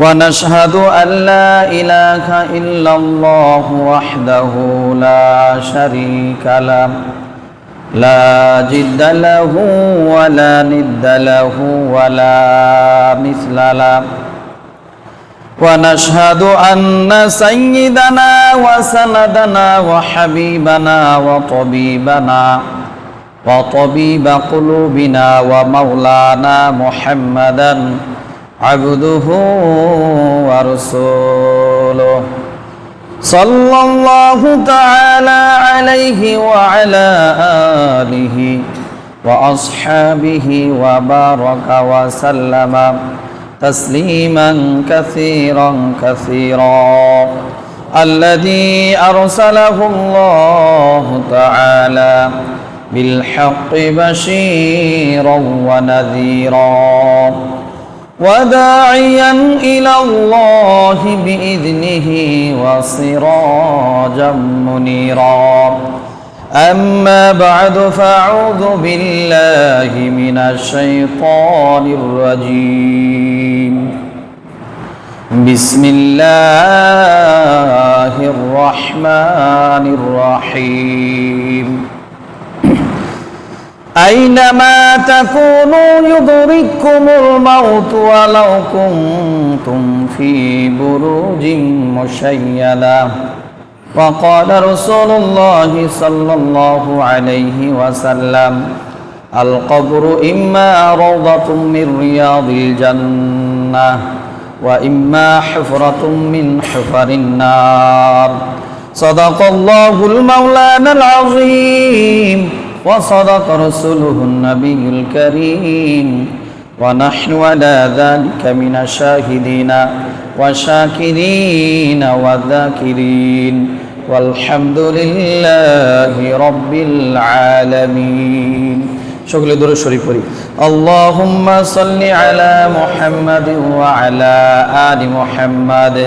ونشهد أن لا إله إلا الله وحده لا شريك له. لا جد له ولا ند له ولا مثل له. ونشهد أن سيدنا وسندنا وحبيبنا وطبيبنا وطبيب قلوبنا ومولانا محمدا عبده ورسوله. صلى الله تعالى عليه وعلى آله وأصحابه وبارك وسلم تسليما كثيرا كثيرا. الذي أرسله الله تعالى بالحق بشيرا ونذيرا. وداعيا إلى الله بإذنه وسراجا منيرا أما بعد فأعوذ بالله من الشيطان الرجيم بسم الله الرحمن الرحيم أينما تكونوا يدرككم الموت ولو كنتم في بروج مشيدة وقال رسول الله صلى الله عليه وسلم القبر إما روضة من رياض الجنة وإما حفرة من حفر النار صدق الله المولانا العظيم وصدق رسوله النبي الكريم ونحن على ذلك من الشاهدين والشاكرين والذاكرين والحمد لله رب العالمين شكرا دور الشريف اللهم صل على محمد وعلى آل محمد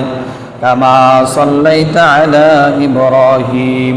كما صليت على إبراهيم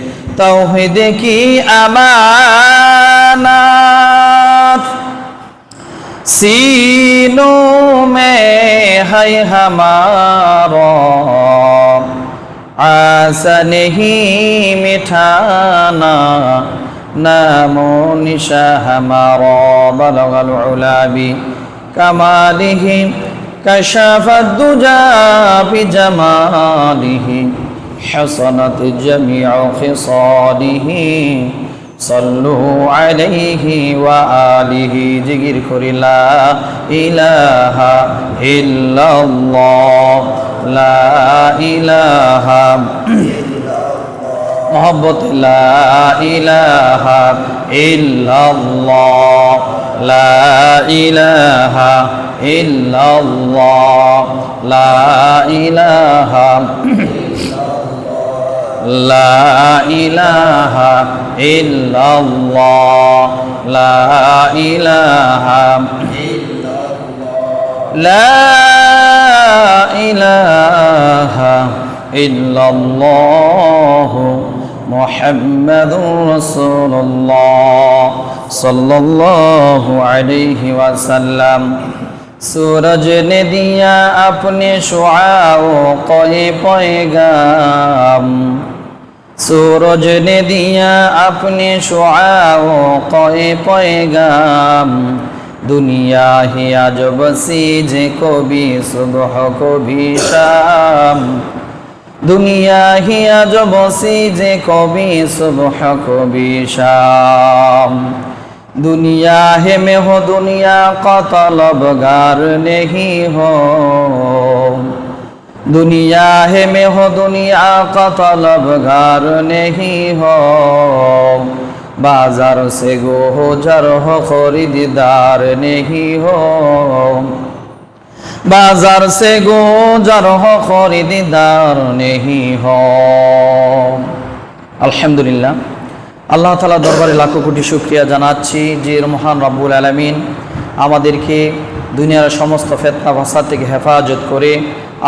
তৌহিদ কি আমানত सीनू में है हमारा आसन ही मिठाना नामो निशा हमारा बलगल उलाबी कमालिही कशफ दुजा भी जमालिही حصنت جميع خصاله صلوا عليه وآله জিকির করি লা ইলাহা ইল্লাল্লাহ লা ইলাহা মোহব্বত লা ইলাহা ইল্লাল্লাহ লা ইলাহা ইল্লাল্লাহ লা ইলাহা لا إله إلا الله লা ইলাহা ইল্লাল্লাহ। লা ইলাহা লা ইলাহা ইল্লাল্লাহ মুহাম্মাদুর রাসূলুল্লাহ। সাল্লাল্লাহু আলাইহি ওয়াসাল্লাম। सूरज ने दिया अपने शुआ को पैगाम सूरज ने दिया अपने शुआओ कोई पैगाम दुनिया ही अजब सीज को भी सुबह को भी शाम दुनिया ही अजब सीजे कभी सुबह कभी शाम दुनिया है में हो दुनिया का तलबगार नहीं हो दुनिया है में हो दुनिया का तलबगार नहीं हो बाजार से गोजर हो खरीदार नहीं हो बाजार से गोजर हो खरीदार नहीं हो আলহামদুলিল্লাহ আল্লাহ তালা দরবারে লাখো কোটি শুক্রিয়া জানাচ্ছি যে মহান রব্বুল আলমিন আমাদেরকে দুনিয়ার সমস্ত ফেতনা ভাষা থেকে হেফাজত করে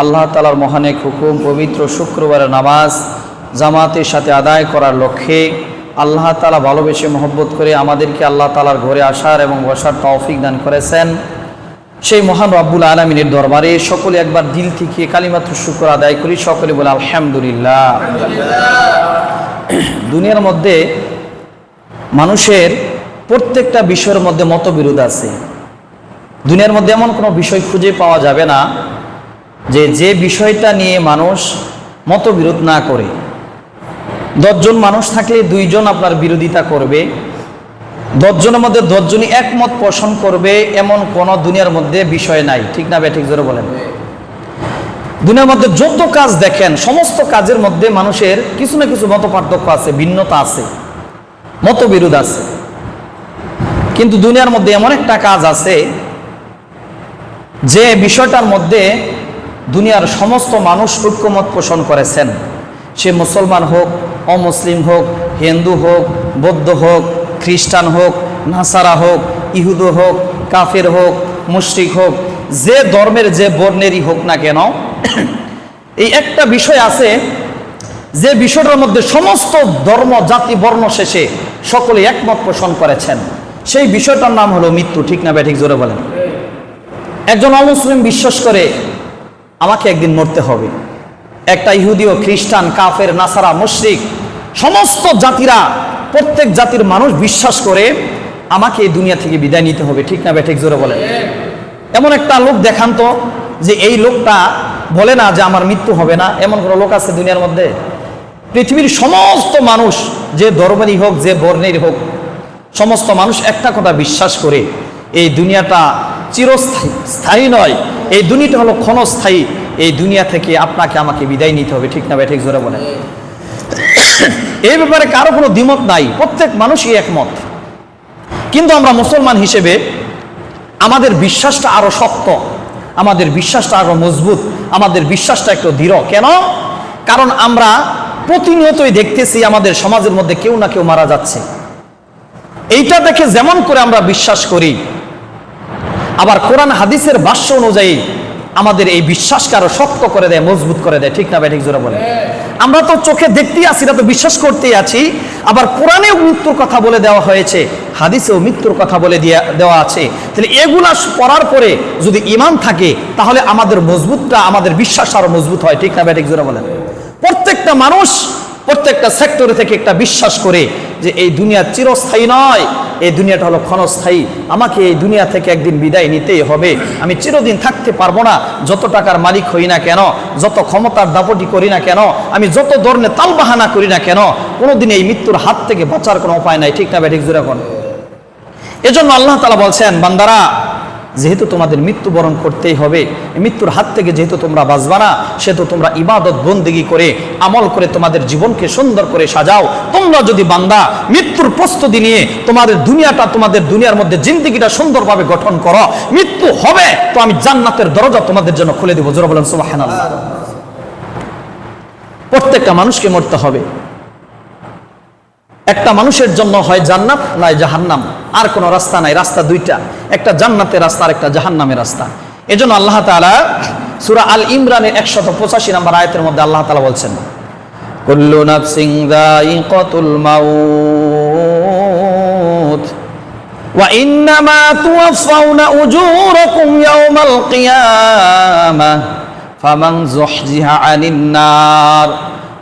আল্লাহ তালার মহানেক হুকুম, পবিত্র শুক্রবারের নামাজ জামাতের সাথে আদায় করার লক্ষ্যে আল্লাহ তালা ভালোবেসে মহব্বত করে আমাদেরকে আল্লাহ তালার ঘরে আসার এবং বসার তৌফিক দান করেছেন। সেই মহান রব্বুল আলমিনের দরবারে সকলে একবার দিল থেকে কালিমাত্র শুক্র আদায় করি, সকলে বলে আলহামদুলিল্লাহ। দুনিয়ার মধ্যে মানুষের প্রত্যেকটা বিষয়ের মধ্যে মতবিরোধ আছে। দুনিয়ার মধ্যে এমন কোনো বিষয় খুঁজে পাওয়া যাবে না যে যে বিষয়টা নিয়ে মানুষ মতবিরোধ না করে, দশজন মানুষ থাকলে দুইজন আপনার বিরোধিতা করবে, দশজনের মধ্যে দশজনই একমত পোষণ করবে, এমন কোন দুনিয়ার মধ্যে বিষয় নাই। ঠিক না ঠিক জোরে বলেন। দুনিয়ার মধ্যে যত কাজ দেখেন, সমস্ত কাজের মধ্যে মানুষের কিছু না কিছু মত পার্থক্য আছে, ভিন্নতা আছে, মতবিরোধ আছে। কিন্তু দুনিয়ার মধ্যে এমন একটা কাজ আছে, যে বিষয়টার মধ্যে দুনিয়ার সমস্ত মানুষ ঐক্যমত পোষণ করেছেন। সে মুসলমান হোক, অমুসলিম হোক, হিন্দু হোক, বৌদ্ধ হোক, খ্রিস্টান হোক, নাসারা হোক, ইহুদু হোক, কাফের হোক, মুশরিক হোক, যে ধর্মের যে বর্ণেরই হোক না কেন, এই একটা বিষয় আছে যে বিষয়টার মধ্যে সমস্ত ধর্ম, জাতি, বর্ণ শেষে সকলে একমত পোষণ করেছেন। সেই বিষয়টার নাম হলো মৃত্যু, ঠিক না ব্যাঠিক জোরে বলেন। একজন অমুসলিম বিশ্বাস করে আমাকে একদিন মরতে হবে। একটা ইহুদিও খ্রিস্টান, কাফের, নাসারা, মুশরিক, সমস্ত জাতিরা, প্রত্যেক জাতির মানুষ বিশ্বাস করে আমাকে এই দুনিয়া থেকে বিদায় নিতে হবে। ঠিক না ব্যাঠিক জোরে বলেন। এমন একটা লোক দেখান তো, যে এই লোকটা বলে না যে আমার মৃত্যু হবে না। এমন কোনো লোক আছে দুনিয়ার মধ্যে? পৃথিবীর সমস্ত মানুষ, যে ধর্মেরই হোক, যে বর্ণের হোক, সমস্ত মানুষ একটা কথা বিশ্বাস করে, এই দুনিয়াটা চিরস্থায়ী, স্থায়ী নয়। এই দুনিয়াটা হলো ক্ষণস্থায়ী। এই দুনিয়া থেকে আপনাকে আমাকে বিদায় নিতে হবে, ঠিক না ঠিক জোরে বলেন। এই ব্যাপারে কারও কোনো দ্বিমত নাই। প্রত্যেক মানুষই একমত। কিন্তু আমরা মুসলমান হিসেবে আমাদের বিশ্বাসটা আরও শক্ত, আমাদের বিশ্বাসটা আরও মজবুত, আমাদের বিশ্বাসটা একটু দৃঢ়। কেন? কারণ আমরা প্রতিনিয়তই দেখতেছি আমাদের সমাজের মধ্যে কেউ না কেউ মারা যাচ্ছে। এইটা দেখে যেমন করে আমরা বিশ্বাস করি আবার কোরআন হাদিসের ভাষ্য অনুযায়ী আমাদের এই বিশ্বাসকে আরও শক্ত করে দেয়, মজবুত করে দেয়। ঠিক না ভাই? ঠিক জোরে বলে আমরা তো চোখে দেখতেই আছি, না তো বিশ্বাস করতেই আছি। আবার কোরআনেও মৃত্যুর কথা বলে দেওয়া হয়েছে, হাদিসেও মৃত্যুর কথা বলে দেওয়া আছে। তাহলে এগুলা পড়ার পরে যদি ইমান থাকে, তাহলে আমাদের মজবুতটা, আমাদের বিশ্বাস আরও মজবুত হয়। ঠিক না ভাই? ঠিক জোরে বলেন। প্রত্যেকটা মানুষ প্রত্যেকটা সেক্টরে থেকে একটা বিশ্বাস করে যে এই দুনিয়া চিরস্থায়ী নয়। এই দুনিয়াটা হলো ক্ষণস্থায়ী। আমাকে এই দুনিয়া থেকে একদিন বিদায় নিতেই হবে। আমি চিরদিন থাকতে পারব না। যত টাকার মালিক হই না কেন, যত ক্ষমতার দাপটি করি না কেন, আমি যত ধরনের তালবাহানা করি না কেন, কোনোদিন এই মৃত্যুর হাত থেকে বাঁচার কোনো উপায় নাই। ঠিক না ব্যাঠিক জোরে এখন এজন্য আল্লাহ তালা বলছেন, বান্দারা যেহেতু তোমাদের মৃত্যুবরণ করতেই হবে মৃত্যুর হাত থেকে যেহেতু তোমরা বাঁচবা না, সেহেতু তোমরা ইবাদত বন্দিগি করে, আমল করে তোমাদের জীবনকে সুন্দর করে সাজাও। তোমরা যদি বান্দা মৃত্যুর প্রস্তুতি নিয়ে তোমাদের দুনিয়াটা, তোমাদের দুনিয়ার মধ্যে জিন্দিগিটা সুন্দরভাবে গঠন করো, মৃত্যু হবে, তো আমি জান্নাতের দরজা তোমাদের জন্য খুলে দেবো। জোরা বলেন, সুবহানাল্লাহ। প্রত্যেকটা মানুষকে মরতে হবে। একটা মানুষের জন্য হয় জান্নাত নয় জাহান্নাম। আর কোনো রাস্তা নাই, রাস্তা দুইটা। একটা জান্নাতের রাস্তা আর একটা জাহান্নামের রাস্তা। এজন্য আল্লাহ তাআলা সুরা আল ইমরানের একশত পঁচাশি নম্বর আয়াতের মধ্যে আল্লাহ তালা বলছেন, কুল্লু নাফসিন যায়িকাতুল মাউত, ওয়া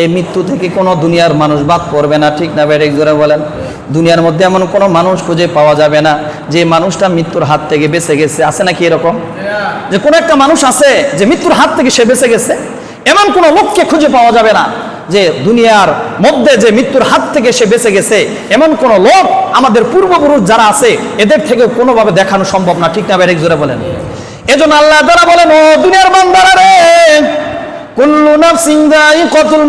এই মৃত্যু থেকে কোনো দুনিয়ার মানুষ বাদ পড়বে না, ঠিক না বেড়ে জোরে বলেন। দুনিয়ার মধ্যে এমন কোনো মানুষ খুঁজে পাওয়া যাবে না, যে মানুষটা মৃত্যুর হাত থেকে বেঁচে গেছে। আছে নাকি এরকম? যে কোনো একটা মানুষ আছে যে মৃত্যুর হাত থেকে সে বেঁচে গেছে, এমন কোনো লোককে খুঁজে পাওয়া যাবে না, যে দুনিয়ার মধ্যে যে মৃত্যুর হাত থেকে সে বেঁচে গেছে, এমন কোন লোক আমাদের পূর্বপুরুষ যারা আছে, এদের থেকে কোনোভাবে দেখানো সম্ভব না, ঠিক না বেড়ে জোরে বলেন। এজন্য আল্লাহ তারা বলেন, ও দুনিয়ার বান্দারা রে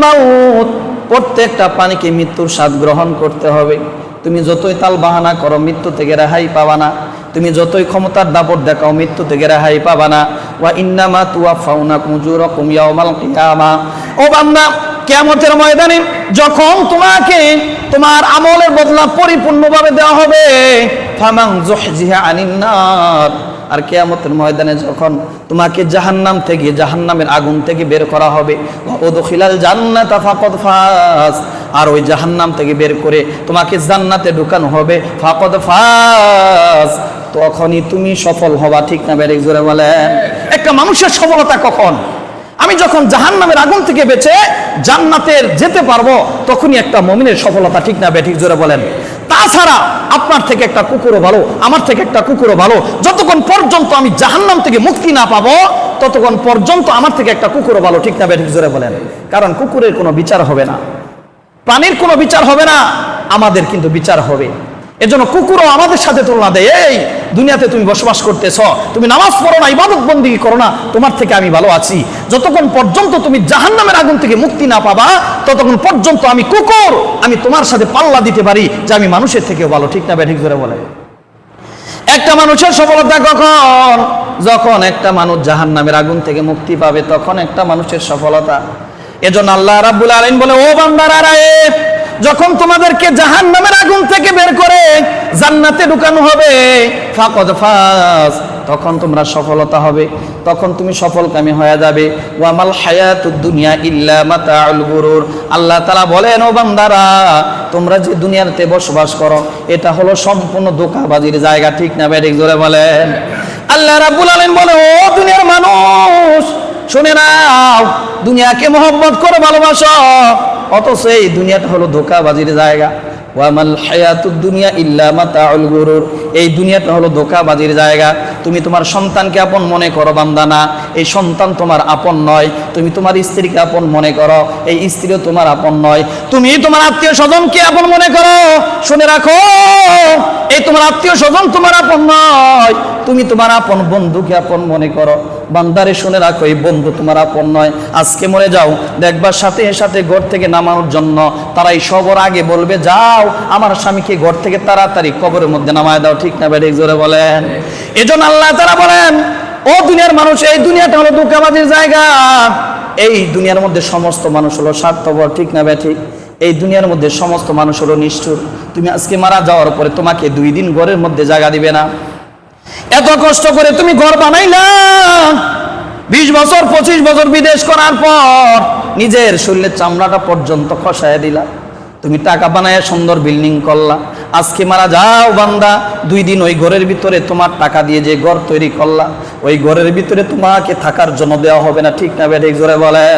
মাউত। প্রত্যেকটা পানিকে মৃত্যুর স্বাদ গ্রহণ করতে হবে। তুমি যতই তাল বাহানা করো, মৃত্যু থেকে রেহাই পাবা না। তুমি যতই ক্ষমতার দাপট দেখাও, মৃত্যু থেকে রেহাই পাবা না। ওয়া ইন্নামা তুওয়াফাউনা কুজুরাকুম ইয়াওমাল কিয়ামা। ও বান্দা ময়দানে যখন তোমাকে তোমার আমলের বদলা পরিপূর্ণভাবে দেওয়া হবে ফামাং জুহজিহা আনিন নার। আর কেয়ামতের ময়দানে যখন তোমাকে জাহান্নাম থেকে, জাহান্নামের আগুন থেকে বের করা হবে ওদখিলাল জান্নাত ফাকদ ফাস আর ওই জাহান্নাম থেকে বের করে তোমাকে জান্নাতে ঢুকানো হবে, ফাকদ ফাস তখনই তুমি সফল হবা, ঠিক না বেরিক জোরে বলেন? একটা মানুষের সফলতা কখন? আমি যখন জাহান্নামের আগুন থেকে বেঁচে জান্নাতের যেতে পারব, তখনই একটা মমিনের সফলতা, ঠিক না বেঠিক জোরে বলেন? তাছাড়া আপনার থেকে একটা কুকুরও ভালো, আমার থেকে একটা কুকুরও ভালো। যতক্ষণ পর্যন্ত আমি জাহান্নাম থেকে মুক্তি না পাবো, ততক্ষণ পর্যন্ত আমার থেকে একটা কুকুরও ভালো। ঠিক না বেঠিক জোরে বলেন। কারণ কুকুরের কোনো বিচার হবে না। প্রাণীর কোনো বিচার হবে না, আমাদের কিন্তু বিচার হবে। এজন্য কুকুরও আমাদের সাথে তুলনা দেয়, এই, দুনিয়াতে তুমি বসবাস করতেছ, তুমি নামাজ পড়ো না, ইবাদত বন্দি করো না, তোমার থেকে আমি ভালো আছি। যতক্ষণ পর্যন্ত তুমি জাহান্নামের আগুন থেকে মুক্তি না পাবা, ততক্ষণ পর্যন্ত আমি কুকুর, আমি তোমার সাথে পাল্লা দিতে পারি যে আমি মানুষের থেকেও ভালো। ঠিক না ব্যাঠিক ধরে বলে। একটা মানুষের সফলতা কখন? যখন একটা মানুষ জাহান্নামের আগুন থেকে মুক্তি পাবে, তখন একটা মানুষের সফলতা। এজন্য আল্লাহ রাব্বুল আলামিন বলে, ও বান্দারা যখন তোমাদেরকে জাহান নামের আগুন থেকে বের করে জান্নাতে ঢুকানো হবে, ফাকদ ফাস তখন তোমরা সফলতা হবে, তখন তুমি সফলকামী হয়ে যাবে। ওয়ামাল হায়াতুদ দুনিয়া ইল্লা মাতাউল গুরুর। আল্লাহ তাআলা বলেন, ও বান্দারা, তোমরা যে দুনিয়াতে বসবাস করো, এটা হলো সম্পূর্ণ ধোঁকাবাজির জায়গা, ঠিক না বেঠিক জোরে বলেন। আল্লাহ রাব্বুল আলামিন বলে, ও দুনিয়ার মানুষ, শুনে নাও, দুনিয়াকে মোহব্বত করে, ভালোবাসো। অথচ এই দুনিয়াটা হলো ধোকাবাজির জায়গা। ওয়ামাল হায়াতুদ দুনিয়া ইল্লা মাতাউল গুরুর। এই দুনিয়াটা হলো ধোকাবাজির জায়গা। তুমি তোমার সন্তানকে আপন মনে করো বান্দানা এই সন্তান তোমার আপন নয়। তুমি তোমার স্ত্রীকে আপন মনে করো। এই স্ত্রীও তোমার আপন নয়। তুমি তোমার আত্মীয় স্বজনকে আপন মনে করো। শুনে রাখো, এই তোমার আত্মীয় স্বজন তোমার আপন নয়। তুমি তোমার আপন বন্ধুকে আপন মনে করো। বান্দারে শুনে রাখো, এই বন্ধু তোমার আপন নয়। আজকে মরে যাও দেখবার সাথে সাথে ঘর থেকে নামানোর জন্য। তারাই সবর আগে বলবে, যাও, আমার স্বামীকে ঘর থেকে তাড়াতাড়ি কবরের মধ্যে নামায় দাও। ঠিক না বেড়ে জোরে বলেন। এজন্য আল্লাহ তারা বলেন, ও দুনিয়ার মানুষ, এই দুনিয়াটা হলো দুঃখাবাজির জায়গা। এই দুনিয়ার মধ্যে সমস্ত মানুষ হলো স্বার্থপর। ঠিক না ব্যাঠিক এই দুনিয়ার মধ্যে সমস্ত মানুষ হলো নিষ্ঠুর। তুমি আজকে মারা যাওয়ার পরে তোমাকে দুই দিন ঘরের মধ্যে জায়গা দিবে না। এত কষ্ট করে তুমি ঘর বানাইলা। বিশ বছর, পঁচিশ বছর বিদেশ করার পর নিজের শরীরের চামড়াটা পর্যন্ত খসায় দিলা। তুমি টাকা বানায় সুন্দর বিল্ডিং করলা। আজকে মারা যাও বান্দা, দুই দিন ওই ঘরের ভিতরে তোমার টাকা দিয়ে যে ঘর তৈরি করলা, ওই ঘরের ভিতরে তোমাকে থাকার জন্য দেওয়া হবে না, ঠিক না বেঠিক জোরে বলেন।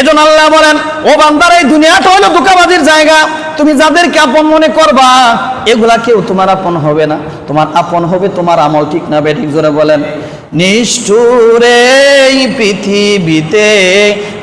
এজন আল্লাহ বলেন, ও বান্দার, এই দুনিয়াটা হলো দোকাবাজির জায়গা। তুমি যাদেরকে আপন মনে করবা, এগুলা কেউ তোমার আপন হবে না। তোমার আপন হবে, তোমার আমল ঠিক না বেঠিক জোরে বলেন। নিষ্ঠুরে এই পৃথিবীতে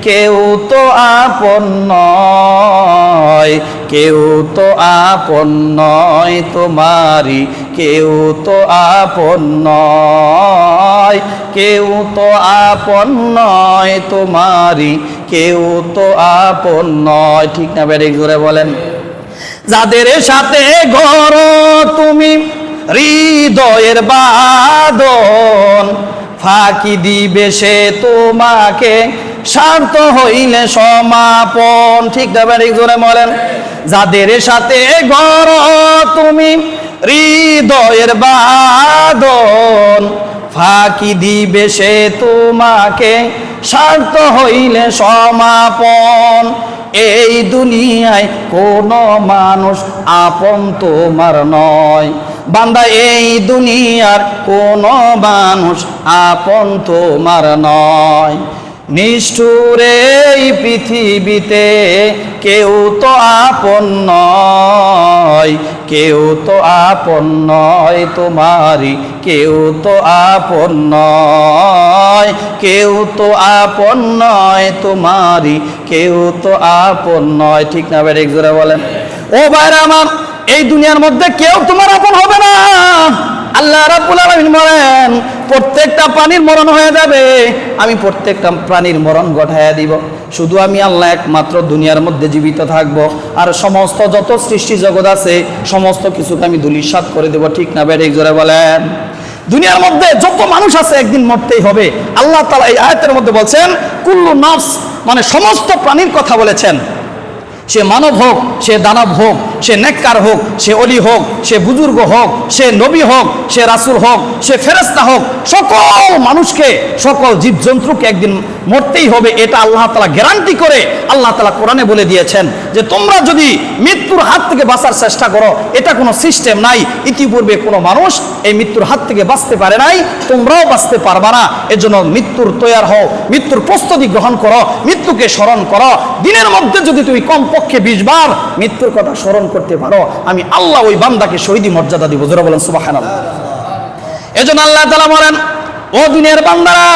কেউ তো আপন নয়, কেউ তো আপন নয় তোমারি কেউ তো আপন নয়, কেউ তো আপন নয় তোমারি কেউ তো আপন নয়। ঠিক না বেড়ে জোরে বলেন। যাদের সাথে ঘর তুমি হৃদয়ের বাদন ফাঁকি দিবে সে তোমাকে। স্বার্থ হইলে সমাপন। ঠিক বেড়ে জোরে বলেন। যাদের সাথে ঘর তুমি হৃদয়ের বাদন ফাঁকি দিবে সে তোমাকে। স্বার্থ হইলে সমাপন। এই দুনিয়ায় কোনো মানুষ আপন তোমার নয়। বান্দা, এই দুনিয়ার কোনো মানুষ আপন তোমার নয়। নিষ্ঠুর এই পৃথিবীতে কেউ তো আপন নয়, কেউ তো আপন নয় তোমারি কেউ তো আপন নয়, কেউ তো আপন নয় তোমারি কেউ তো আপন নয়। ঠিক না, বেড়ে জোরে বলেন। ও বাইরে আমার এই দুনিয়ার মধ্যে কেউ তোমার আপন হবে না। আল্লাহ রাব্বুল আলামিন বলেন, প্রত্যেকটা প্রাণীর মরণ হয়ে যাবে। আমি প্রত্যেকটা প্রাণীর মরণ ঘটাইয়া দিব। শুধু আমি আল্লাহ একমাত্র দুনিয়ার মধ্যে জীবিত থাকব। আর সমস্ত যত সৃষ্টি জগৎ আছে, সমস্ত কিছুকে আমি ধুলিসাৎ করে দেব। ঠিক না বেড়ে জোরে বলেন। দুনিয়ার মধ্যে যত মানুষ আছে, একদিন মরতেই হবে। আল্লাহ তালা এই আয়াতের মধ্যে বলছেন, কুল্লু নফস মানে সমস্ত প্রাণীর কথা বলেছেন। সে মানব হোক, সে দানব হোক, সে নেককার হোক, সে অলি হোক, সে বুজুর্গ হোক, সে নবী হোক, সে রাসুল হোক, সে ফেরেস্তা হোক, সকল মানুষকে, সকল জীবজন্তুকে একদিন মরতেই হবে, এটা আল্লাহ তালা গ্যারান্টি করে আল্লাহ তালা কোরআনে বলে দিয়েছেন যে তোমরা যদি মৃত্যুর হাত থেকে বাঁচার চেষ্টা করো, এটা কোনো সিস্টেম নাই, ইতিপূর্বে কোনো মানুষ এই মৃত্যুর হাত থেকে বাঁচতে পারে নাই, তোমরাও বাঁচতে পারবা না, এজন্য মৃত্যুর তৈয়ার হও, মৃত্যুর প্রস্তুতি গ্রহণ করো, মৃত্যুকে স্মরণ করো, দিনের মধ্যে যদি তুমি কমপক্ষে বিশ বার মৃত্যুর কথা স্মরণ করতে পারো। আমি আল্লাহ ওই বান্দাকে শহীদি মর্যাদা দিব। জোরা বলেন সুবাহান এজন্য আল্লাহ তালা বলেন, ও দুনিয়ার বান্দারা,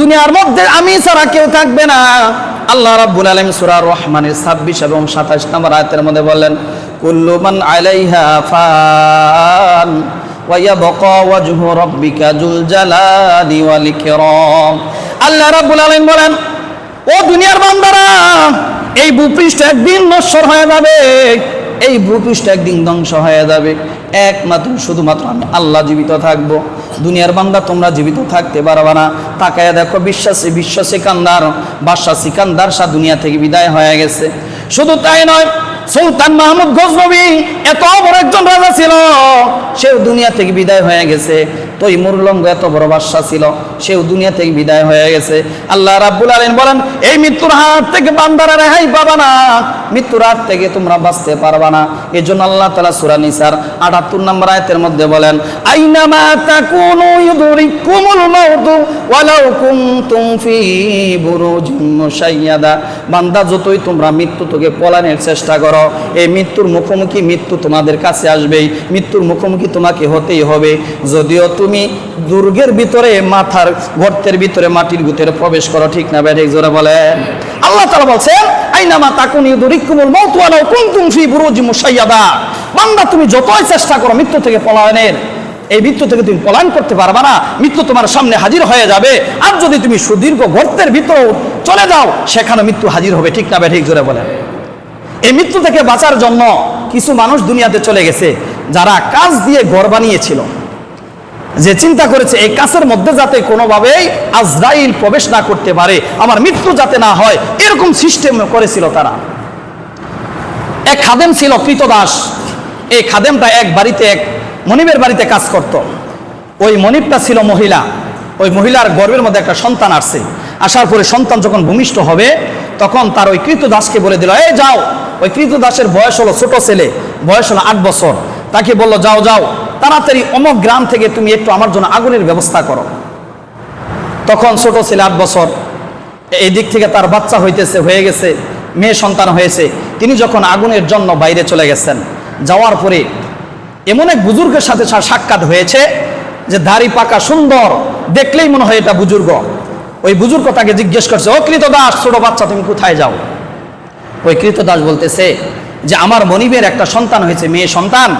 দুনিয়ার মধ্যে আমি ছাড়া কেউ থাকবে না। আল্লাহ রাব্বুল আলামিন সূরা রহমানের 26 এবং 27 নম্বর আয়াতের মধ্যে বলেন কুল্লু মান আলাইহা ফান ওয়া ইয়াবকা ওয়াজহু রাব্বিকা যুল জালালি ওয়াল ইকরাম। আল্লাহ রাব্বুল আলামিন বলেন ও দুনিয়ার বান্দারা, এই ভূপৃষ্ঠ একদিন নশ্বর হয়ে যাবে, এই ভূপৃষ্ঠ একদিন ধ্বংস হয়ে যাবে। একমাত্র, শুধুমাত্র আমি আল্লাহ জীবিত থাকব। দুনিয়ার বান্দা, তোমরা জীবিত থাকতে পারবে না। তাকায় দেখো, বিশ্বাসী বিশ্ব সিকান্দার বাদশাহ সিকান্দার শাহ দুনিয়া থেকে বিদায় হয়ে গেছে। শুধু তাই নয়, সুলতান মাহমুদ গজনবী এত বড় একজন রাজা ছিল, সেও দুনিয়া থেকে বিদায় হয়ে গেছে। তৈ মুরলঙ্গ এত বড় বাদশা ছিল, সেও দুনিয়া থেকে বিদায় হয়ে গেছে। আল্লাহ রাব্বুল আলামিন বলেন, এই মৃত্যুর হাত থেকে বান্দারা রেহাই পাবা না। মৃত্যুর হাত থেকে তোমরা বাঁচতে পারবা না। এই জন্য আল্লাহ তালা সুরা নিসার আটাত্তর নম্বর আয়তের মধ্যে বলেন, আইনামা বান্দা, যতই তোমরা মৃত্যু থেকে পলানোর চেষ্টা করো, এই মৃত্যুর মুখোমুখি মৃত্যু তোমাদের কাছে আসবেই। মৃত্যুর মুখোমুখি তোমাকে হতেই হবে। যদিও তুমি দুর্গের ভিতরে মাথার গর্তের ভিতরে মাটির ভিতরে প্রবেশ করো, ঠিক না ব্যাঠিক? জোরে বলেন। আল্লাহ তাআলা বলছেন, আইনামা তাকুন কুনতুম ফি মুশাইয়াদা। বান্দা, তুমি যতই চেষ্টা করো মৃত্যু থেকে পলায়নের, এই মৃত্যু থেকে তুমি পলায়ন করতে না, মৃত্যু তোমার সামনে হাজির হয়ে যাবে। আর যদি তুমি সুদীর্ঘ গর্তের ভিতর চলে যাও, সেখানে মৃত্যু হাজির হবে, ঠিক না ব্যাঠিক? জোরে বলেন। এই মৃত্যু থেকে বাঁচার জন্য কিছু মানুষ দুনিয়াতে চলে গেছে, যারা কাজ দিয়ে ঘর বানিয়েছিল। যে চিন্তা করেছে, এই কাছের মধ্যে যাতে কোনোভাবেই আজরাইল প্রবেশ না করতে পারে, আমার মৃত্যু যাতে না হয়, এরকম সিস্টেম করেছিল তারা। এক খাদেম ছিল কৃতদাস এই খাদেমটা এক বাড়িতে, এক মনিবের বাড়িতে কাজ করত। ওই মনিবটা ছিল মহিলা। ওই মহিলার গর্বের মধ্যে একটা সন্তান আসছে। আসার পরে সন্তান যখন ভূমিষ্ঠ হবে, তখন তার ওই কৃতদাসকে বলে দিল, এই যাও। ওই কৃতদাসের বয়স হলো ছোট ছেলে, বয়স হলো আট বছর। তাকে বলল, যাও যাও। তাড়াতাড়ি অমক গ্রাম থেকে তুমি একটু আমার জন্য আগুনের ব্যবস্থা করো। তখন ছোট ছেলে আট বছর, এই দিক থেকে তার বাচ্চা হইতেছে, হয়ে গেছে, মেয়ে সন্তান হয়েছে। তিনি যখন আগুনের জন্য বাইরে চলে গেছেন, যাওয়ার পরে এমন এক বুজুর্গের সাথে সাক্ষাৎ হয়েছে যে দাড়ি পাকা সুন্দর, দেখলেই মনে হয় এটা বুজুর্গ। ওই বুজুর্গ তাকে জিজ্ঞেস করছে, ও কৃতদাস, ছোট বাচ্চা, তুমি কোথায় যাও? ওই কৃতদাস বলতেছে যে, আমার মনিবের একটা সন্তান হয়েছে, মেয়ে সন্তান।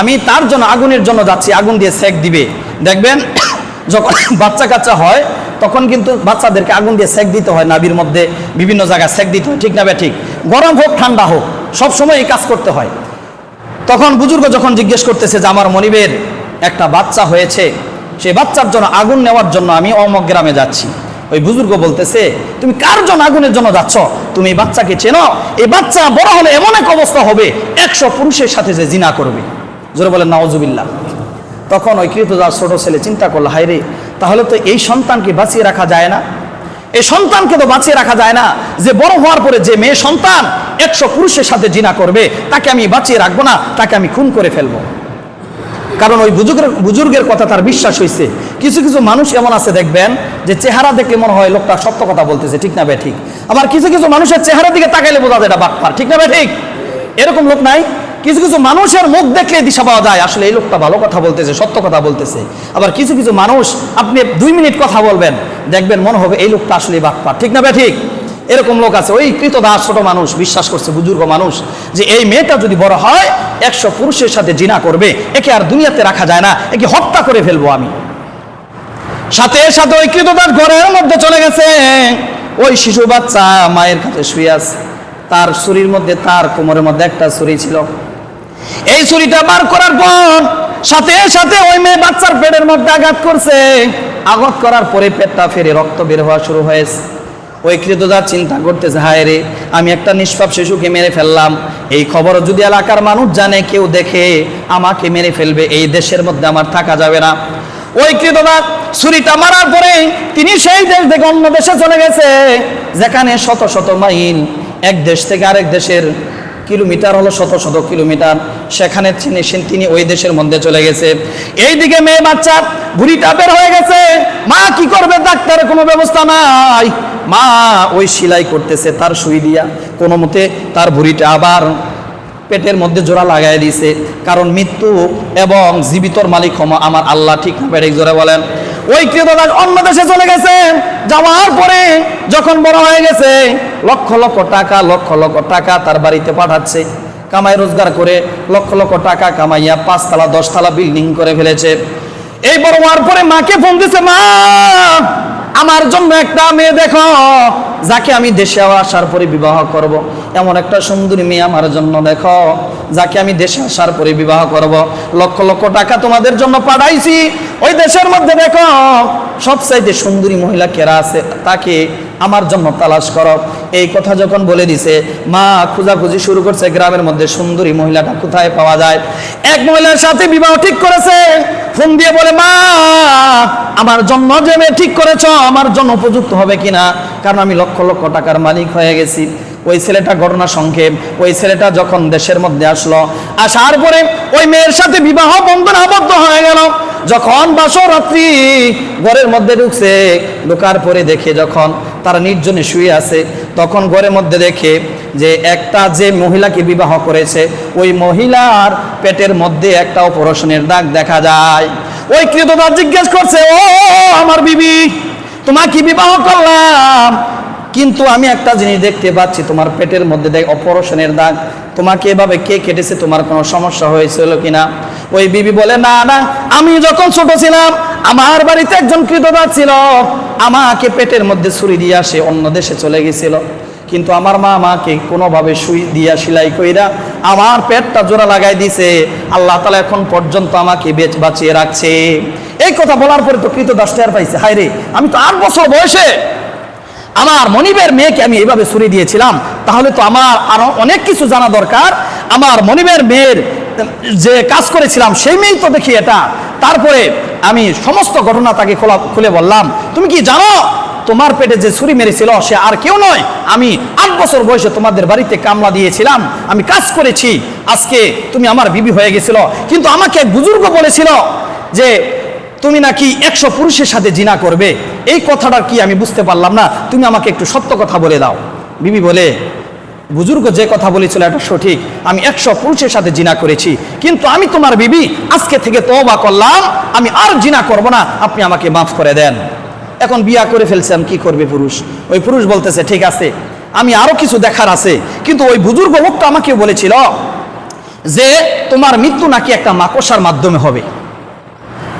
আমি তার জন্য আগুনের জন্য যাচ্ছি, আগুন দিয়ে সেক দিবে। দেখবেন, যখন বাচ্চা কাচ্চা হয়, তখন কিন্তু বাচ্চাদেরকে আগুন দিয়ে সেক দিতে হয় নাবির মধ্যে, বিভিন্ন জায়গায় সেক দিতে হয়, ঠিক না ঠিক? গরম হোক, ঠান্ডা হোক, সব সময় এই কাজ করতে হয়। তখন বুজুর্গ যখন জিজ্ঞেস করতেছে যে, আমার মনিবের একটা বাচ্চা হয়েছে সেই বাচ্চার জন্য আগুন নেওয়ার জন্য আমি অমক গ্রামে যাচ্ছি। ওই বুজুর্গ বলতেছে, তুমি কার জন্য আগুনের জন্য যাচ্ছ? তুমি এই বাচ্চাকে চেনো? এই বাচ্চা বড় হলে এমন এক অবস্থা হবে, একশো পুরুষের সাথে যে জিনা করবে। জোরে বলেন নওয়াজুবিল্লাহ তখন ওই কৃতদাস ছোট ছেলে চিন্তা করল হায় রে তাহলে তো এই সন্তানকে বাঁচিয়ে রাখা যায় না? এই সন্তানকে তো বাঁচিয়ে রাখা যায় না যে বড় হওয়ার পরে যে মেয়ে সন্তান একশো পুরুষের সাথে জিনা করবে, তাকে আমি বাঁচিয়ে রাখব না, তাকে আমি খুন করে ফেলব? কারণ ওই বুজুর্গের বুজুর্গের কথা তার বিশ্বাস হয়েছে কিছু কিছু মানুষ এমন আছে, দেখবেন, যে চেহারা দেখলে মনে হয় লোকটা সত্য কথা বলতেছে, ঠিক না বে ঠিক। আবার কিছু কিছু মানুষের চেহারা দিকে তাকাইলে বোঝা যায় এটা বাটপার ঠিক না বে ঠিক? এরকম লোক নাই? কিছু কিছু মানুষের মুখ দেখলে দিশা পাওয়া যায়। আসলে এই লোকটা ভালো কথা বলতেছে, সত্য কথা বলতেছে। আবার কিছু কিছু মানুষ, আপনি দুই মিনিট কথা বলবেন, দেখবেন মনে হবে এই লোকটা আসলে বাটপার ঠিক না ঠিক? এরকম লোক আছে। ওই কৃতদাস ছোট মানুষ, বিশ্বাস করছে, বুজুর্গ মানুষ, যে এই মেয়েটা যদি বড় হয়, একশো পুরুষের সাথে জিনা করবে, একে আর দুনিয়াতে রাখা যায় না, একে হত্যা করে ফেলব আমি। সাথে সাথে ওই কৃতদাস ঘরের মধ্যে চলে গেছে। ওই শিশু বাচ্চা মায়ের কাছে শুয়ে আছে। তার শরীর মধ্যে, তার কোমরের মধ্যে একটা ছুরি ছিল। এই ছুরিটা বার করার পর সাথে সাথে ওই মেয়ে বাচ্চার পেটের মধ্যে আঘাত করছে। আঘাত করার পরে পেটটা ফেরে রক্ত বের হওয়া শুরু হয়েছে। ওই কৃতদার চিন্তা করতেছে, হায় রে, আমি একটা নিষ্পাপ শিশুকে মেরে ফেললাম। এই খবর যদি এলাকার মানুষ জানে, কেউ দেখে, আমাকে মেরে ফেলবে, এই দেশের মধ্যে আমার থাকা যাবে না। ওই কৃতদার ছুরিটা মারার পরে তিনি সেই দেশ থেকে অন্য দেশে চলে গেছে, যেখানে শত শত মাইল, এক দেশ থেকে আরেক দেশের কিলোমিটার হলো শত শত কিলোমিটার। সেখানে তিনি তিনি ওই দেশের মধ্যে চলে গেছে। এইদিকে মেয়ে বাচ্চা বুড়িটা বের হয়ে গেছে। মা কি করবে? ডাক্তারের কোনো ব্যবস্থা নাই। মা ওই সেলাই করতেছে তার সুই দিয়া। কোনো মতে তার বুড়িটা আবার পেটের মধ্যে জোড়া লাগাই দিয়েছে কারণ মৃত্যু এবং জীবিতর মালিক হম আমার আল্লাহ, ঠিক না পেটে জোরে বলেন। ওই ক্রেতাদার অন্য দেশে চলে গেছে। যাওয়ার পরে যখন বড় হয়ে গেছে, লক্ষ লক্ষ টাকা, লক্ষ লক্ষ টাকা তার বাড়িতে পাঠাচ্ছে। কামাই রোজগার করে লক্ষ লক্ষ টাকা কামাইয়া পাঁচতলা, দশতলা বিল্ডিং করে ফেলেছে এই বড় হওয়ার পরে মাকে ফোন দিছে, মা, আমার জন্য একটা মেয়ে দেখো, যাকে আমি দেশে আসার পরে বিবাহ করব। এমন একটা সুন্দরী মেয়ে আমার জন্য দেখো, যাকে আমি দেশে আসার পরে বিবাহ করব। লক্ষ লক্ষ টাকা তোমাদের জন্য পাঠাইছি ওই দেশের মধ্যে দেখো, সবচাইতে সুন্দরী মহিলা কেরা আছে তাকে আমার জন্য তালাশ করো। এই কথা যখন বলে দিছে, মা খোঁজাখুঁজি শুরু করছে গ্রামের মধ্যে সুন্দরী মহিলাটা কোথায় পাওয়া যায়? এক মহিলার সাথে বিবাহ ঠিক করেছে। ফোন দিয়ে বলে, মা, আমার জন্য যে মেয়ে ঠিক করেছ, আমার জন্য উপযুক্ত হবে কিনা? কারণ আমি লক্ষ লক্ষ টাকার মালিক হয়ে গেছি। ওই ছেলেটা ঘটনা সংক্ষেপ। ওই ছেলেটা যখন দেশের মধ্যে আসলো, আসার পরে ওই মেয়ের সাথে বিবাহ বন্ধন আবদ্ধ হয়ে গেল। যখন বাসরাত্রি ঘরের মধ্যে ঢুকছে, ঢোকার পরে দেখে যখন তারা নির্জনে শুয়ে আছে, তখন ঘরের মধ্যে দেখে যে একটা যে মহিলাকে বিবাহ করেছে, ওই মহিলার পেটের মধ্যে একটা অপারেশনের দাগ দেখা যায়। ওই কৃতদার জিজ্ঞেস করছে, ও, আমার বিবি তোমাকে বিবাহ করলাম? কিন্তু আমি একটা জিনিস দেখতে পাচ্ছি, তোমার পেটের মধ্যে দেখ, অপারেশনের দাগ। তোমাকে এভাবে কে কেটেছে, তোমার কোনো সমস্যা হয়েছিল কিনা? ওই বিবি বলে, না না, আমি যখন ছোট ছিলাম, আমার বাড়িতে একজন কৃতদার ছিল। আমাকে পেটের মধ্যে ছুরি দিয়ে আসে, অন্য দেশে চলে গেছিল। কিন্তু আমার মা আমাকে কোনোভাবে সুই দিয়া সেলাই কইরা আমার পেটটা জোড়া লাগাই দিছে। আল্লাহ তালা এখন পর্যন্ত আমাকে বেচ বাঁচিয়ে রাখছে। এই কথা বলার পরে তো কৃতদাস টের পাইছে, হায় রে, আমি তো আট বছর বয়সে আমার মনিবের মেয়েকে আমি এইভাবে ছুরি দিয়েছিলাম। তাহলে তো আমার আরও অনেক কিছু জানা দরকার। আমার মনিবের মেয়ের যে কাজ করেছিলাম, সেই মেয়েই তো দেখি এটা। তারপরে আমি সমস্ত ঘটনা তাকে খোলা, খুলে বললাম, তুমি কি জানো, তোমার পেটে যে ছুরি মেরেছিল, সে আর কেউ নয়। আমি আট বছর বয়সে তোমাদের বাড়িতে কামলা দিয়েছিলাম, আমি কাজ করেছি, আজকে তুমি আমার বিবি হয়ে গেছিল। কিন্তু আমাকে এক বুজুর্গ বলেছিল যে, তুমি নাকি একশো পুরুষের সাথে জিনা করবে? এই কথাটা কি আমি বুঝতে পারলাম না। তুমি আমাকে একটু সত্য কথা বলে দাও। বিবি বলে বুজুর্গ যে কথা বলেছিল, এটা সঠিক। আমি একশো পুরুষের সাথে জিনা করেছি। কিন্তু আমি তোমার বিবি, আজকে থেকে তওবা করলাম, আমি আর জিনা করব না। আপনি আমাকে মাফ করে দেন। এখন বিয়া করে ফেলছিলাম কি করবে পুরুষ? ওই পুরুষ বলতেছে, ঠিক আছে, আমি আরও কিছু দেখার আছে। কিন্তু ওই বুজুর্গ লোকটা আমাকে বলেছিল যে, তোমার মৃত্যু নাকি একটা মাকসার মাধ্যমে হবে।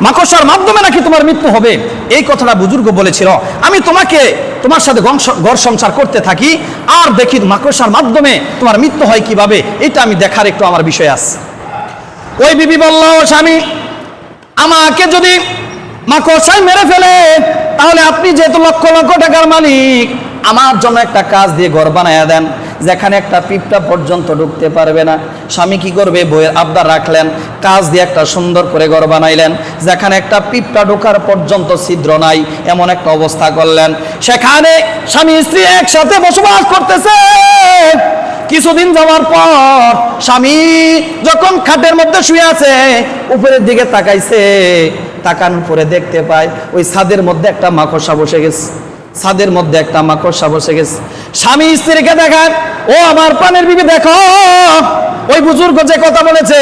মাকসার মাধ্যমে নাকি তোমার মৃত্যু হবে? এই কথাটা বুজুর্গ বলেছিল। আমি তোমাকে, তোমার সাথে ঘর সংসার করতে থাকি, আর দেখি মাকসার মাধ্যমে তোমার মৃত্যু হয় কীভাবে? এটা আমি দেখার একটু আমার বিষয় আছে। ওই বিবি বলল স্বামী, আমাকে যদি মাকসাই মেরে ফেলে, তাহলে আপনি যেহেতু লক্ষ লক্ষ টাকার মালিক, আমার জন্য একটা কাজ দিয়ে ঘর বানায়া দেন। যেখানে একটা পিঁপড়া পর্যন্ত ঢুকতে পারবে না। স্বামী কি করবে? বইয়ের আবদার রাখলেন, কাজ দিয়ে একটা সুন্দর করে ঘর বানাইলেন। যেখানে একটা পিঁপড়া ঢোকার পর্যন্ত ছিদ্র নাই, এমন একটা অবস্থা করলেন। সেখানে স্বামী স্ত্রী একসাথে বসবাস করতেছে। কিছুদিন যাওয়ার পর স্বামী যখন খাটের মধ্যে শুয়ে আছে, উপরের দিকে তাকাইছে, তাকানোর পরে দেখতে পায়, ওই ছাদের মধ্যে একটা মাকড়সা বসে গেছে। ছাদের মধ্যে একটা মাকড়সা বসে গেছে। স্বামী স্ত্রীকে দেখায় ও আমার প্রাণের বিবি, দেখো, ওই বুজুর্গ যে কথা বলেছে,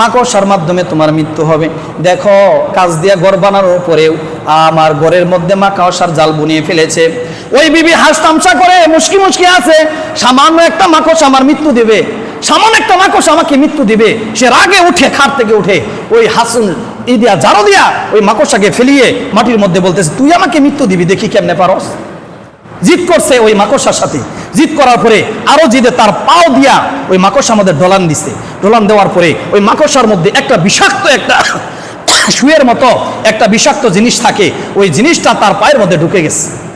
মাকড়সার মাধ্যমে তোমার মৃত্যু হবে। দেখো, কাজ দিয়ে ঘর বানানোর পরেও আমার ঘরের মধ্যে মাকড়সার জাল বুনিয়ে ফেলেছে। ওই বিবি হাস তামসা করে মুশকি মুশকি আছে, সামান্য একটা মাকড়সা আমার মৃত্যু দেবে। সামান্য একটা মাকড়সা আমাকে মৃত্যু দিবে। সে রাগে উঠে, খাট থেকে উঠে ওই হাসুন ই দিয়া জারো দিয়া ওই মাকড়সাকে ফেলিয়ে মাটির মধ্যে বলতেছে, তুই আমাকে মৃত্যু দিবি, দেখি কেমনে পারস? জিদ করছে ওই মাকড়সার সাথে। জিদ করার পরে আরও জিদে তার পাও দিয়া ওই মাকড়সা আমাদের ডলান দিছে। ডলান দেওয়ার পরে ওই মাকড়সার মধ্যে একটা বিষাক্ত একটা শুয়ের মতো একটা বিষাক্ত জিনিস থাকে। ওই জিনিসটা তার পায়ের মধ্যে ঢুকে গেছে।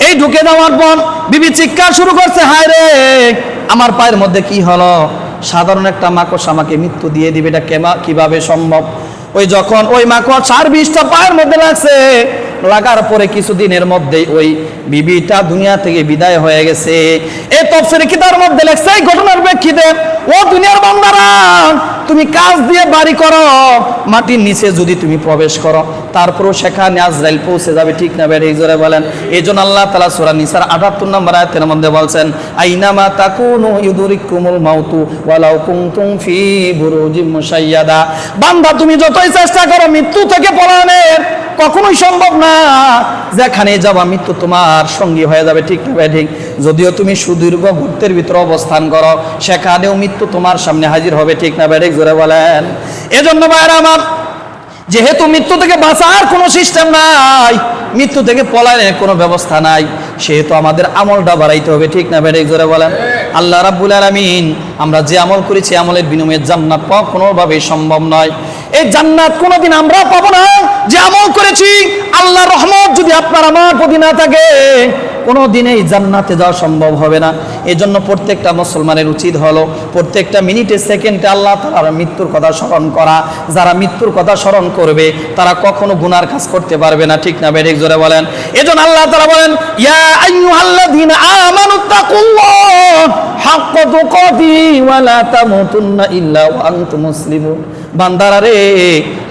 এই ঢুকে দেওয়ার পর বিবি চিৎকার শুরু করছে, হায় রে! আমার পায়ের মধ্যে কি হলো? সাধারণ একটা মাকড় আমাকে মৃত্যু দিয়ে দিবে, এটা কেমা, কীভাবে সম্ভব? ওই যখন ওই মাকড় সার বিষটা পায়ের মধ্যে লাগছে লাগার পরে কিছুদিনের মধ্যেই ওই বিবিটা দুনিয়া থেকে বিদায় হয়ে গেছে। এই তফসির কিতার মধ্যে লেখছে, এই ঘটনার প্রেক্ষিতে, ও দুনিয়ার বান্দারা, তুমি কাজ দিয়ে বাড়ি করো, মাটির নিচে যদি তুমি প্রবেশ করো। তারপরও সেখানে আজরাইল পৌঁছে যাবে, ঠিক না বেড়ে? জোরে বলেন। এই জন্য আল্লাহ তালা সুরা নিসার আটাত্তর নম্বর আয়তের মধ্যে বলছেন, আইনামা তাকুনু ইউদুরিকুমুল মাউতু ওয়ালাউ কুনতুম ফি বুরুজিম মুশাইয়াদা। বান্দা, তুমি যতই চেষ্টা করো, মৃত্যু থেকে পলায়নের কখনোই সম্ভব না যেখানে যাবা, মৃত্যু তোমার সঙ্গী হয়ে যাবে, ঠিক না ঠিক। যদিও তুমি সুদীর্ঘ গর্তের ভিতরে অবস্থান করো, সেখানেও মৃত্যু তোমার সামনে হাজির হবে, ঠিক না ঠিক, জোরে বলেন। এজন্য ভাইরা আমার, যেহেতু মৃত্যু থেকে বাঁচার কোনো সিস্টেম নাই, মৃত্যু থেকে পলায়নের কোনো ব্যবস্থা নাই, সেহেতু আমাদের আমলটা বাড়াইতে হবে, ঠিক না বেড়ে জোরে বলেন। আল্লাহ রাব্বুল আলামিন, আমরা যে আমল করেছি, আমলের বিনিময়ে জান্নাত পাওয়া কোনোভাবেই সম্ভব নয়। এই জান্নাত কোনোদিন আমরা পাবো না। যে আমল করেছি, আল্লাহর রহমত যদি আপনার আমার প্রতি না থাকে কোনো দিনেই জান্নাতে যাওয়া সম্ভব হবে না। এই জন্য প্রত্যেকটা মুসলমানের উচিত হলো, প্রত্যেকটা মিনিটে, সেকেন্ডে আল্লাহ তালার মৃত্যুর কথা স্মরণ করা। যারা মৃত্যুর কথা স্মরণ করবে, তারা কখনো গুনার কাজ করতে পারবে না। ঠিক না, বেঠিক জোরে বলেন। এজন্য আল্লাহ তালা বলেন, ইয়া আইয়ুহাল্লাযীনা আমানুত্তাকুল্লাহ হাক্কা তুকাতি ওয়া লা তামুতুন্না ইল্লা ওয়া মুসলিমুন। বান্দারা রে,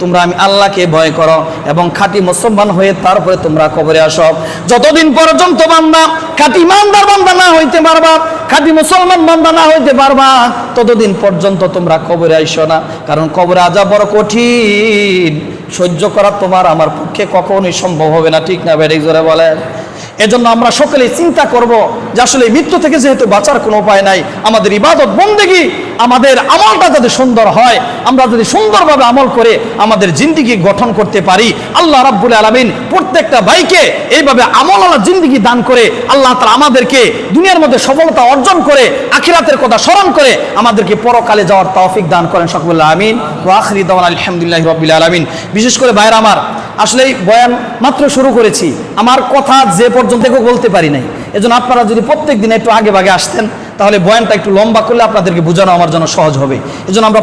তোমরা আমি আল্লাহকে ভয় করো এবং খাঁটি মুসলমান হয়ে তারপরে তোমরা কবরে আসো। যতদিন পর্যন্ত বান্দা খাঁটি ইমানদার বান্দা না হইতে পারবা, খাঁটি মুসলমান বান্দা না হইতে পারবা, ততদিন পর্যন্ত তোমরা কবরে আইসো না। কারণ কবরে আজা বড় কঠিন। সহ্য করা তোমার আমার পক্ষে কখনোই সম্ভব হবে না, ঠিক না বেড়ে জোরে বলেন। এজন্য আমরা সকলে চিন্তা করব যে আসলে মৃত্যু থেকে যেহেতু বাঁচার কোনো উপায় নাই, আমাদের ইবাদত বন্দেগি, আমাদের আমলটা যাতে সুন্দর হয়, আমরা যদি সুন্দরভাবে আমল করে আমাদের জিন্দিগি গঠন করতে পারি, আল্লাহ রাব্বুল আলামিন প্রত্যেকটা ভাইকে এইভাবে আমলালা জিন্দিগি দান করে, আল্লাহ তাআলা আমাদেরকে দুনিয়ার মধ্যে সফলতা অর্জন করে, আখিরাতের কথা স্মরণ করে আমাদেরকে পরকালে যাওয়ার তৌফিক দান করেন সকবুল্লাহ আমিন। ওয়া আখিরি দাওয়ান আলহামদুলিল্লাহি রাব্বিল আলামিন। বিশেষ করে ভাইরা আমার আসলে বয়ান মাত্র শুরু করেছি। আমার কথা যে পর্যন্ত কেউ বলতে পারি নাই। এজন্য আপনারা যদি প্রত্যেক দিন একটু আগে ভাগে আসতেন, তাহলে বয়ানটা একটু লম্বা করলে আপনাদেরকে বোঝানো আমার জন্য সহজ হবে। এজন্য আমরা